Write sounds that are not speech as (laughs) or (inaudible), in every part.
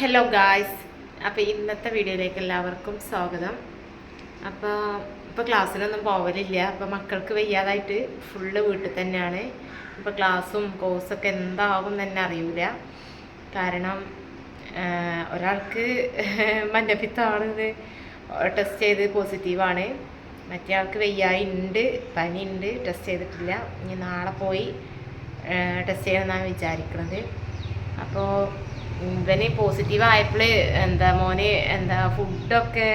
Hello guys അപ്പോൾ ഇന്നത്തെ വീഡിയോയിലേക്ക് എല്ലാവർക്കും സ്വാഗതം. അപ്പോൾ ഇപ്പോൾ ക്ലാസ്സിലൊന്നും പോവലില്ല. അപ്പോൾ മക്കൾക്ക് വയ്യാതായിട്ട് ഫുള്ള് വീട്ടിൽ തന്നെയാണ്. ഇപ്പോൾ ക്ലാസ്സും കോഴ്സൊക്കെ എന്താകും തന്നെ അറിയില്ല കാരണം ഒരാൾക്ക് ഒരാൾക്ക് (laughs) മഞ്ഞപ്പിത്തമാണിത്. ടെസ്റ്റ് ചെയ്ത് പോസിറ്റീവാണ് മറ്റേ ആൾക്ക് വയ്യായി ഉണ്ട് പനി ഉണ്ട് ടെസ്റ്റ് ചെയ്തിട്ടില്ല. ഇനി നാളെ പോയി ടെസ്റ്റ് ചെയ്യണമെന്നാണ് വിചാരിക്കുന്നത് അപ്പോൾ ഇവന് പോസിറ്റീവ് ആയപ്പോൾ എന്താ മോന് എന്താ ഫുഡൊക്കെ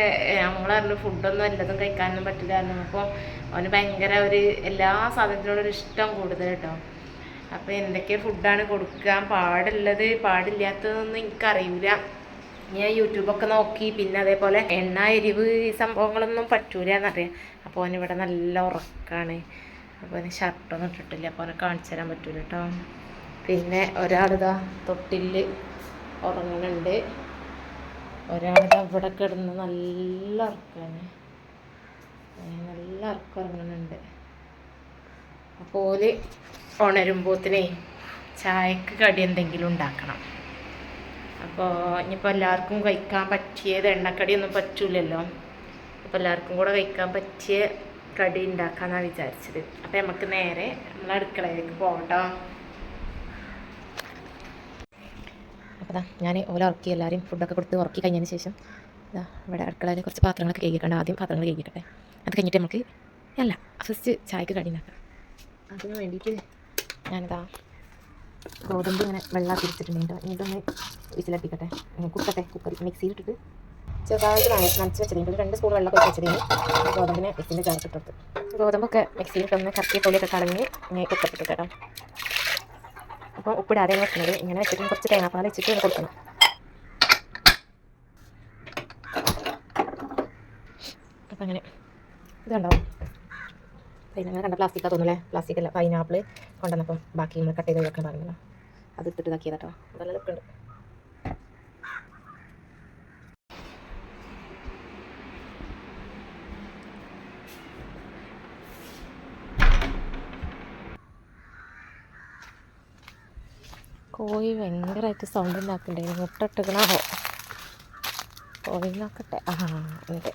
നമ്മൾ പറഞ്ഞു ഫുഡൊന്നും എല്ലാതും കഴിക്കാനൊന്നും പറ്റില്ലായിരുന്നു. അപ്പോൾ അവന് ഭയങ്കര ഒരു എല്ലാ സാധനത്തിനോടൊരു ഇഷ്ടം കൂടുതൽ കേട്ടോ അപ്പോൾ എന്തൊക്കെ ഫുഡാണ് കൊടുക്കാൻ പാടുള്ളത് പാടില്ലാത്തതൊന്നും എനിക്കറിയില്ല. ഞാൻ യൂട്യൂബൊക്കെ നോക്കി പിന്നെ അതേപോലെ എണ്ണ എരിവ് ഈ സംഭവങ്ങളൊന്നും പറ്റൂല എന്നറിയാം അപ്പോൾ അവനിവിടെ നല്ല ഉറക്കാണ്. അപ്പോൾ അവന് ഷർട്ടൊന്നും ഇട്ടിട്ടില്ല അപ്പോൾ അവനെ കാണിച്ചു തരാൻ പറ്റൂല കേട്ടോ പിന്നെ ഒരാളിതാ തൊട്ടിൽ. ഉറങ്ങുന്നുണ്ട് ഒരാളുടെ അവിടെ കിടന്ന് നല്ല ഉറക്കാണ്. ഏ, നല്ല ഉറക്കം ഉറങ്ങുന്നുണ്ട് അപ്പോൾ ഓൽ ഉണരുമ്പോത്തിനെ ചായക്ക് കടി എന്തെങ്കിലും ഉണ്ടാക്കണം. അപ്പോൾ ഇനിയിപ്പോൾ എല്ലാവർക്കും കഴിക്കാൻ പറ്റിയത് എണ്ണക്കടിയൊന്നും പറ്റൂലല്ലോ. അപ്പോൾ എല്ലാവർക്കും കൂടെ കഴിക്കാൻ പറ്റിയ കടി ഉണ്ടാക്കാമെന്നാണ് വിചാരിച്ചത്. അപ്പോൾ നമുക്ക് നേരെ നമ്മൾ അടുക്കളയിലേക്ക് പോകട്ടോ അപ്പോൾ ഞാൻ ഓല ഉറക്കി എല്ലാവരും ഫുഡൊക്കെ കൊടുത്ത് ഉറക്കി കഴിഞ്ഞതിന് ശേഷം. അതാ ഇവിടെ അടുക്കളയിൽ കുറച്ച് പാത്രങ്ങളൊക്കെ കഴുകിയിട്ടുണ്ട്. ആദ്യം പാത്രങ്ങൾ കഴുകിയിട്ടെ അത് കഴിഞ്ഞിട്ട് നമുക്ക് അല്ല ഫസ്റ്റ് ചായക്ക് ഉണ്ടാക്കാം. അതിന് വേണ്ടിയിട്ട് ഞാനിതാ ഗോതമ്പ് ഇങ്ങനെ വെള്ളം തിരിച്ചിട്ടുണ്ട് ഇതൊന്ന് വിസിലട്ടിക്കട്ടെ കുക്കട്ടെ കുക്കറി മിക്സിയിലിട്ടിട്ട് ചെറുതായിട്ട് നന- നനച്ച് വെച്ചിട്ടുണ്ട് ഒരു രണ്ട് സ്പൂൺ വെള്ളമൊക്കെ വെച്ചതിന് ഗോതമ്പിനെ മിക്സിന്റെ ചേർത്തിട്ടെടുത്ത് ഗോതമ്പൊക്കെ മിക്സിയിലിട്ടൊന്ന് കറക്കിയ പൊളിയൊക്കെ കളഞ്ഞ് കുക്കറിട്ടിട്ട് കേട്ടോ. അപ്പോൾ ഉപ്പിടാതെ വെക്കുന്നത് ഇങ്ങനെ വെച്ചിട്ട് കുറച്ച് തേങ്ങാപ്പാൽ വെച്ചിട്ട് കൊടുക്കണം. അപ്പം അങ്ങനെ. ഇതുണ്ടാവും പിന്നെ കണ്ട പ്ലാസ്റ്റിക്കാ തോന്നുന്നല്ലേ പ്ലാസ്റ്റിക് അല്ല പൈനാപ്പിൾ കൊണ്ടുവന്നപ്പം ബാക്കി നമ്മൾ കട്ട് ചെയ്ത് വെക്കണം പറഞ്ഞല്ലോ അത് ഇട്ടിട്ട് ഇതാക്കിയതാട്ടോ നല്ല ലുക്കുണ്ട് കോഴി ഭയങ്കരമായിട്ട് സൗണ്ട് ഉണ്ടാക്കണ്ടേ? മുട്ട ഇട്ടുക്കണോ കോഴി നോക്കട്ടെ. ആ ഉണ്ട്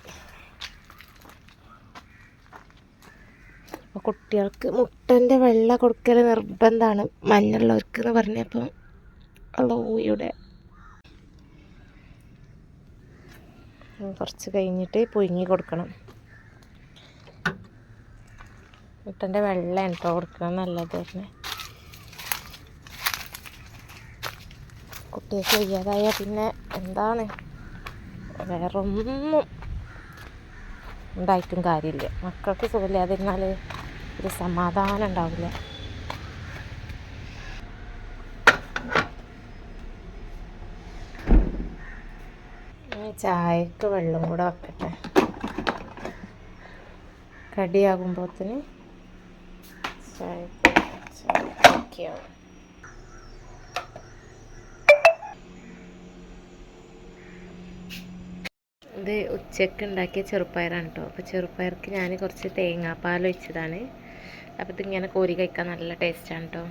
അപ്പോൾ കുട്ടികൾക്ക് മുട്ടന്റെ വെള്ള കൊടുക്കൽ നിർബന്ധമാണ് മഞ്ഞുള്ളവർക്ക് എന്ന് പറഞ്ഞപ്പം ഉള്ള ഊയുടെ. കുറച്ച് കഴിഞ്ഞിട്ട് പുഴുങ്ങി കൊടുക്കണം. മുട്ടന്റെ വെള്ള കേട്ടോ കൊടുക്കണം നല്ലത് തന്നെ കുട്ടികൾക്ക് വയ്യാതായ പിന്നെ എന്താണ്? വേറൊന്നും ഉണ്ടായിട്ടും കാര്യമില്ല. മക്കൾക്ക് സുഖമില്ലാതിരുന്നാൽ ഒരു സമാധാനം ഉണ്ടാവില്ല. ചായക്ക് വെള്ളം കൂടെ വെക്കട്ടെ. കടിയാകുമ്പോത്തിന് ചായ ചായക്കാവും ഇത് ഉച്ചയ്ക്ക് ഉണ്ടാക്കിയ ചെറുപ്പയറാണ് കേട്ടോ അപ്പോൾ ചെറുപ്പയർക്ക് ഞാൻ കുറച്ച് തേങ്ങാപ്പാൽ ഒഴിച്ചതാണ്. അപ്പോൾ ഇതിങ്ങനെ കോരി കഴിക്കാൻ നല്ല ടേസ്റ്റാണ് കേട്ടോ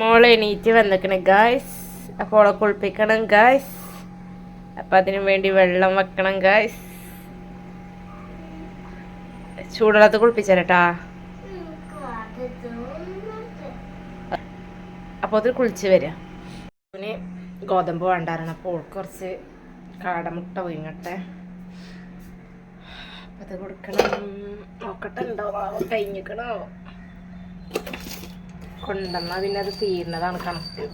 മോളെ എണീറ്റ് വന്നിക്കണേ ഗായ്സ് അപ്പോൾ അവളെ കുളിപ്പിക്കണം ഗായ്സ് അപ്പം അതിനു വേണ്ടി വെള്ളം വെക്കണം ഗായ്സ് ചൂടുള്ളത് കുളിപ്പിച്ചേരട്ടാ അപ്പോൾ അതിൽ കുളിച്ച് വരിക. പിന്നെ ഗോതമ്പ് വേണ്ടായിരുന്നു അപ്പോൾ ഓൾക്ക് കുറച്ച് കാടമുട്ട വീങ്ങട്ടെ അപ്പം അത് കൊടുക്കണം. നോക്കട്ടെ ഉണ്ടോ കഴിഞ്ഞിക്കണോ? കൊണ്ടുവന്നാൽ പിന്നെ അത് തീരുന്നതാണ് കണക്ക്.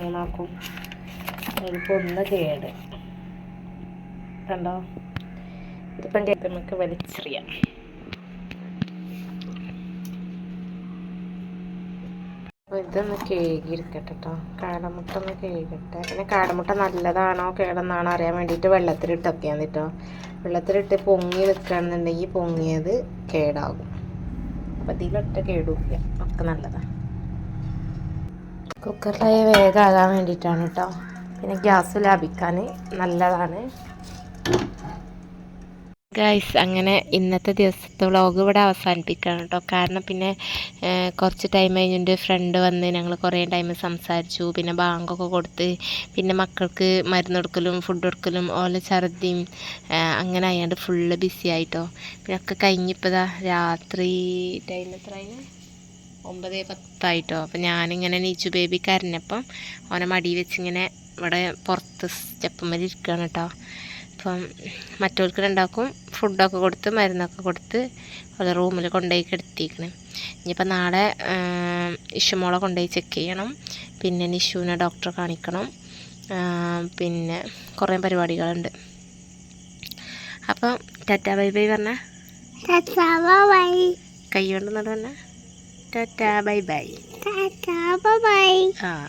മൂന്നാക്കും. ഇതിപ്പോൾ ഒന്ന് കേട്. കണ്ടോ? ഇതിപ്പം നമുക്ക് വലിച്ചെറിയാം. ഇതൊന്ന് കേകിയിരിക്കട്ടെ കേട്ടോ കാടമുട്ട ഒന്ന് കേകട്ടെ പിന്നെ കാടമുട്ട നല്ലതാണോ കേടെന്നാണോ അറിയാൻ വേണ്ടിയിട്ട് വെള്ളത്തിലിട്ടൊക്കെ കേട്ടോ വെള്ളത്തിലിട്ട് പൊങ്ങി നിൽക്കുകയാണെന്നുണ്ടെങ്കിൽ പൊങ്ങിയത് കേടാകും. അപ്പം ഇതിലൊട്ട കേടില്ല ഒക്കെ നല്ലതാണ് കുക്കറിലായ വേഗം ആകാൻ വേണ്ടിയിട്ടാണ് കേട്ടോ പിന്നെ ഗ്യാസ് ലാഭിക്കാൻ നല്ലതാണ്. ഗൈസ് അങ്ങനെ ഇന്നത്തെ ദിവസത്തെ വ്ളോഗ് ഇവിടെ അവസാനിപ്പിക്കുകയാണ് കേട്ടോ. കാരണം പിന്നെ കുറച്ച് ടൈം കഴിഞ്ഞിട്ട് ഫ്രണ്ട് വന്ന് ഞങ്ങൾ കുറേ ടൈം സംസാരിച്ചു. പിന്നെ ബാങ്കൊക്കെ കൊടുത്ത് പിന്നെ മക്കൾക്ക് മരുന്ന് കൊടുക്കലും ഫുഡ് കൊടുക്കലും ഓല ഛർദിയും അങ്ങനെ അയാണ്ട് ഫുള്ള് ബിസി ആയിട്ടോ. പിന്നെ ഒക്കെ കഴിഞ്ഞിപ്പോൾ ഇതാ രാത്രി ടൈം എത്രയാണ് ഒമ്പത് പത്തായിട്ടോ അപ്പം ഞാനിങ്ങനെ നീച്ചു ബേബി കരഞ്ഞപ്പം ഓനെ മടി വെച്ചിങ്ങനെ ഇവിടെ പുറത്ത് സ്റ്റെപ്പുമ്മൽ ഇരിക്കുകയാണ് കേട്ടോ. അപ്പം മറ്റവർക്ക് രണ്ടാക്കും ഫുഡൊക്കെ കൊടുത്ത് മരുന്നൊക്കെ കൊടുത്ത് ഓരോ റൂമിൽ കൊണ്ടുപോയി കിടത്തിയിരിക്കണ്. ഇനിയിപ്പോൾ നാളെ ഇഷുമോളെ കൊണ്ടുപോയി ചെക്ക് ചെയ്യണം. പിന്നെ നിഷുവിനെ ഡോക്ടറെ കാണിക്കണം. പിന്നെ കുറേ പരിപാടികളുണ്ട്. അപ്പം ടാറ്റ ബൈ ബൈ പറഞ്ഞ. കൈ കൊണ്ട് നട പറഞ്ഞ. Tata bye bye. Bye bye. ആ.